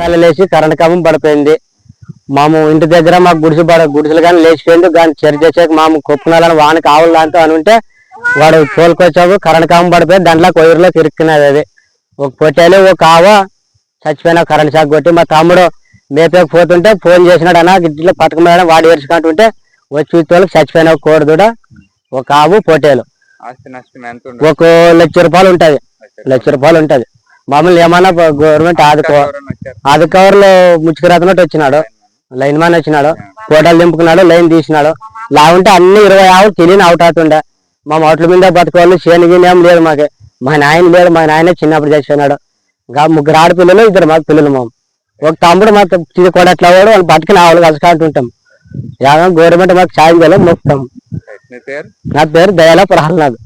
కాలు లేచి కరెంట్ కంబం పడిపోయింది. మాము ఇంటి దగ్గర మాకు గుడిసె పడ గుడిసెలు కానీ లేచిపోయింది కానీ చెరి చేసాక మాము కొప్పునాలని వాన కావాలి దాంతో అని ఉంటే వాడు తోలుకొచ్చావు కరెంట్ కంబం పడిపోయి దాంట్లో కొయ్యరులో తిరుక్కున్నది అది. ఒక పొట్టేలు ఒక ఆవ చచ్చిపోయినా కరెంట్ షాక్ కొట్టి మా తమ్ముడు మేపేకి పోతుంటే ఫోన్ చేసినాడు అన్న. గిట్ల పథకం వాడు ఏడ్చుకుంటుంటే వచ్చి తోలికి చచ్చిపోయిన ఒక కోడిదూడ ఒక ఆవు పొట్టేలు. ఒక లక్ష రూపాయలు ఉంటది. లక్ష రూపాయలు ఉంటది. మామూలు ఏమన్నా గవర్నమెంట్ ఆదుకో ఎవరైనా వచ్చారు? ఆది కవర్లో ముచ్చుకురాతనట్టు వచ్చినాడు. లైన్ మ్యాన్ వచ్చినాడు. ఫోటోలు దింపుకున్నాడు లైన్ తీసినాడు. లావుంటే అన్ని ఇరవై ఆవులు తెలియని అవుట్ అవుతుండే. మా మొట్ల మీద బతుకోవాలి చేను గిన్నె ఏం లేదు మాకు. మా నాయన లేడు మా నాయన చిన్నప్పుడు చచ్చిపోయినాడు. ఇంకా ముగ్గురు ఆడపిల్లలు ఇద్దరు మాకు పిల్లలు మాకు. ఒక తమ్ముడు మాకు ఇది కూడా ఎట్లా వాడు వాళ్ళు బతికిన ఆవులు కలుసుకుంటుంటాం యాగా గవర్నమెంట్ మాకు సాయం చేయాలి మొత్తం. మీ పేరు? నా పేరు దయాల ప్రహ్లాద్.